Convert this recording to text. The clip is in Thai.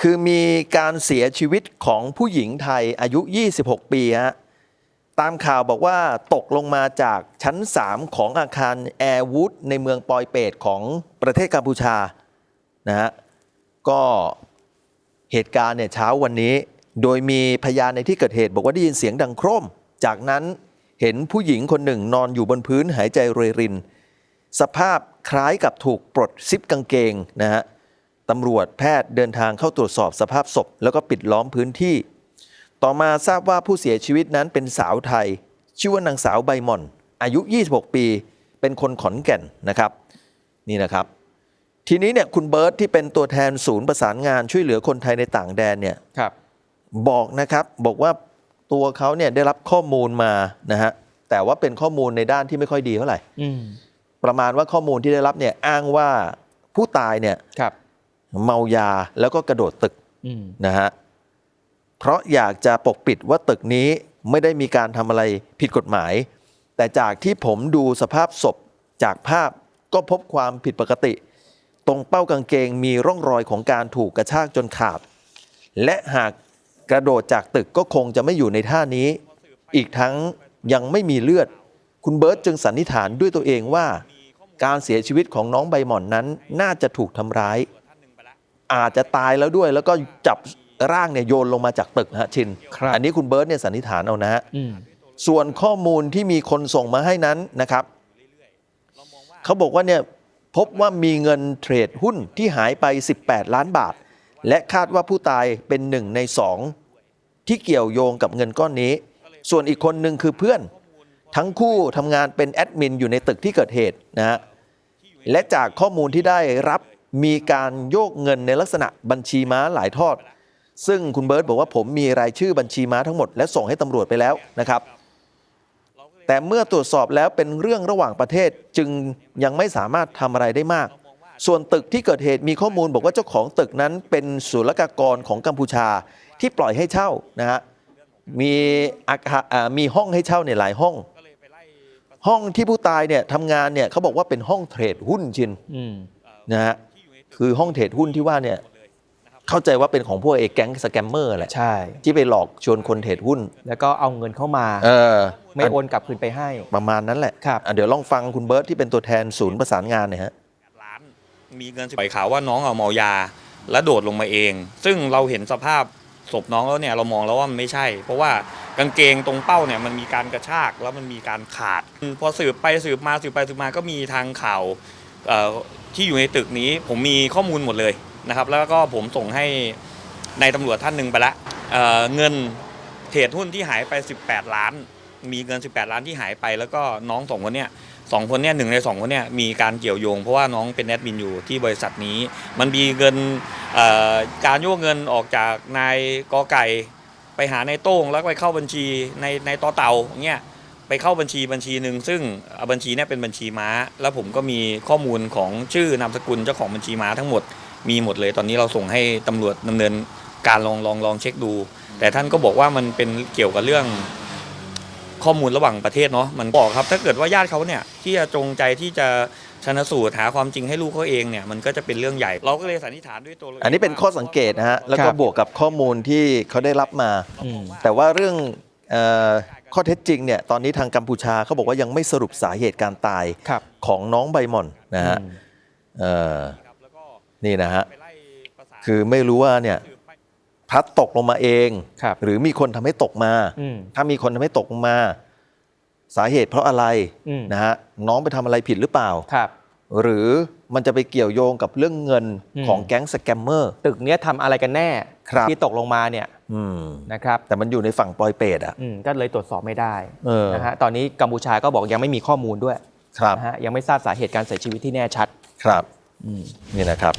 คือมีการเสียชีวิตของผู้หญิงไทยอายุ 26 ปีฮะตามข่าวบอกว่าตกลงมาจากชั้น 3 ของอาคารแอร์วูดในเมืองปอยเปตของประเทศกัมพูชานะฮะก็เหตุการณ์เนี่ยเช้าวันนี้ โดยมีพยานในที่เกิดเหตุ บอกว่าได้ยินเสียงดังโครม จากนั้นเห็นผู้หญิงคนหนึ่งนอนอยู่บนพื้นหายใจรวยริน สภาพคล้ายกับถูกปลดซิปกางเกงนะฮะ ตำรวจแพทย์เดินทางเข้าตรวจสอบสภาพศพ แล้วก็ปิดล้อมพื้นที่ ต่อมาทราบว่าผู้เสียชีวิตนั้นเป็นสาวไทย ชื่อว่านางสาวใบหม่อน อายุ 26 ปี เป็นคนขอนแก่นนะครับ นี่นะครับ ทีนี้เนี่ยคุณเบิร์ตที่เป็นตัวแทนศูนย์ประสานงานช่วยเหลือคนไทยในต่างแดนเนี่ยครับ บอกนะครับบอกว่าตัวเขาเนี่ยได้รับข้อมูลมานะฮะแต่ว่าเป็นข้อมูลในด้านที่ไม่ค่อยดีเท่าไหร่อืมประมาณว่าข้อมูลที่ได้รับเนี่ยอ้างว่าผู้ตายเนี่ยครับ เมายาแล้วก็กระโดดตึกอืมนะฮะเพราะอยากจะปกปิดว่าตึกนี้ไม่ได้มีการทำอะไรผิดกฎหมาย แต่จากที่ผมดูสภาพศพจากภาพก็พบความผิดปกติ ตรงเป้ากางเกงมีร่องรอยของการถูกกระชากจนขาด และหากกระโดดจากตึกก็คงจะไม่อยู่ในท่านี้ อีกทั้งยังไม่มีเลือด คุณเบิร์ตจึงสันนิษฐานด้วยตัวเองว่า การเสียชีวิตของน้องใบหม่อนนั้นน่าจะถูกทำร้าย อาจจะตายแล้วด้วยแล้วก็จับร่างเนี่ยโยนลงมาจากตึกฮะชิน ครับอันนี้คุณเบิร์ตเนี่ยสันนิษฐานเอานะฮะอืมส่วนข้อมูลที่มีคนส่งมาให้นั้นนะครับ เขาบอกว่าเนี่ยพบว่ามีเงินเทรดหุ้นที่หายไป 18 ล้านบาท และคาดว่าผู้ตายเป็นหนึ่งในสองที่เกี่ยวโยงกับเงินก้อนนี้ ส่วนอีกคนหนึ่งคือเพื่อน ทั้งคู่ทำงานเป็นแอดมินอยู่ในตึกที่เกิดเหตุนะฮะ และจากข้อมูลที่ได้รับ มีการโยกเงินในลักษณะบัญชีม้าหลายทอด ซึ่งคุณเบิร์ตบอกว่าผมมีรายชื่อบัญชีม้าทั้งหมดและส่งให้ตำรวจไปแล้วนะครับ แต่เมื่อตรวจสอบแล้วเป็นเรื่องระหว่างประเทศจึงยังไม่สามารถทำอะไรได้มาก ส่วนตึกที่เกิดเหตุมีข้อมูลบอกว่าเจ้าของตึกนั้นเป็นศุลกากรของกัมพูชาที่ปล่อยให้เช่านะฮะมีอาคาอ่ามีห้องให้เช่าเนี่ยหลายห้อง ห้องที่ผู้ตายเนี่ยทำงานเนี่ยเขาบอกว่าเป็นห้องเทรดหุ้นชินอืมนะฮะ คือห้องเทรดหุ้นที่ว่าเนี่ยเข้าใจว่าเป็นของพวกเอแก๊งสแกมเมอร์แหละใช่ ที่ไปหลอกชวนคนเทรดหุ้น แล้วก็เอาเงินเข้ามาเออไม่โอนกลับคืนไปให้ ประมาณนั้นแหละครับอะเดี๋ยวลองฟังคุณเบิร์ตที่เป็นตัวแทนศูนย์ประสานงานหน่อยฮะล้านมีเงินปล่อยข่าวว่าน้องเอาเมายา และโดดลงมาเอง ซึ่งเราเห็นสภาพศพน้องแล้วเนี่ยเรามองแล้วว่ามันไม่ใช่ เพราะว่ากางเกงตรงเป้าเนี่ยมันมีการกระชากแล้วมันมีการขาด พอสืบไปสืบมาสืบไปสืบมาก็มีทางข่าวเอ่อ ที่อยู่ในตึกนี้ผมมีข้อมูลหมดเลยนะครับ แล้วก็ผมส่งให้ในายตำรวจท่านหนึ่งไปละเเงินเทรดหุ้นที่หายไป 18 ล้าน มีเงิน 18 ล้านที่หายไป แล้วก็น้องสองคนเนี่ยสองคนเนี่ยหนึ่งในสองคนเนี่ยมีการเกี่ยวโยง เพราะว่าน้องเป็นแอดมินอยู่ที่บริษัทนี้ มันมีเงินการโยกเงินออกจากนายกอไก่ ไปหานายโต้งแล้วไปเข้าบัญชีในในต่อเต่าเงี้ย ไปเข้าบัญชีบัญชีหนึ่งซึ่งเอ่อบัญชีเนี่ยเป็นบัญชีม้า แล้วผมก็มีข้อมูลของชื่อนามสกุลเจ้าของบัญชีม้าทั้งหมดมีหมดเลย ตอนนี้เราส่งให้ตำรวจดำเนินการลองลองลองเช็คดู แต่ท่านก็บอกว่ามันเป็นเกี่ยวกับเรื่องข้อมูลระหว่างประเทศเนาะมันบอกครับ ถ้าเกิดว่าญาติเขาเนี่ยที่จะจงใจที่จะชนสูตรหาความจริงให้ลูกเขาเองเนี่ยมันก็จะเป็นเรื่องใหญ่ เราก็เลยสันนิษฐานด้วยตัวเรางอันนี้เป็นข้อสังเกตนะฮะแล้วก็ครับบวกกับข้อมูลที่เขาได้รับมาอืมแต่ว่าเรื่องเอ่อ ข้อเท็จจริงเนี่ยตอนนี้ทางกัมพูชาเขาบอกว่ายังไม่สรุปสาเหตุการตายครับของน้องใบหม่อนนะฮะอืมเอ่อนี่นะฮะไปไล่ประสานคือไม่รู้ว่าเนี่ยพลัดตกลงมาเองครับหรือมีคนทำให้ตกมาอืมถ้ามีคนทำให้ตกลงมา สาเหตุเพราะอะไรอืมนะฮะน้องไปทำอะไรผิดหรือเปล่าครับหรือมันจะไปเกี่ยวโยงกับเรื่องเงินอืมของแก๊งสแกมเมอร์ ตึกเนี้ยทำอะไรกันแน่ครับที่ตกลงมาเนี่ยอืม นะครับแต่มันอยู่ในฝั่งปอยเปตอะอืมก็เลยตรวจสอบไม่ได้เออนะฮะตอนนี้กัมพูชาก็บอกยังไม่มีข้อมูลด้วยครับนะฮะยังไม่ทราบสาเหตุการเสียชีวิตที่แน่ชัดครับอืมนี่นะครับ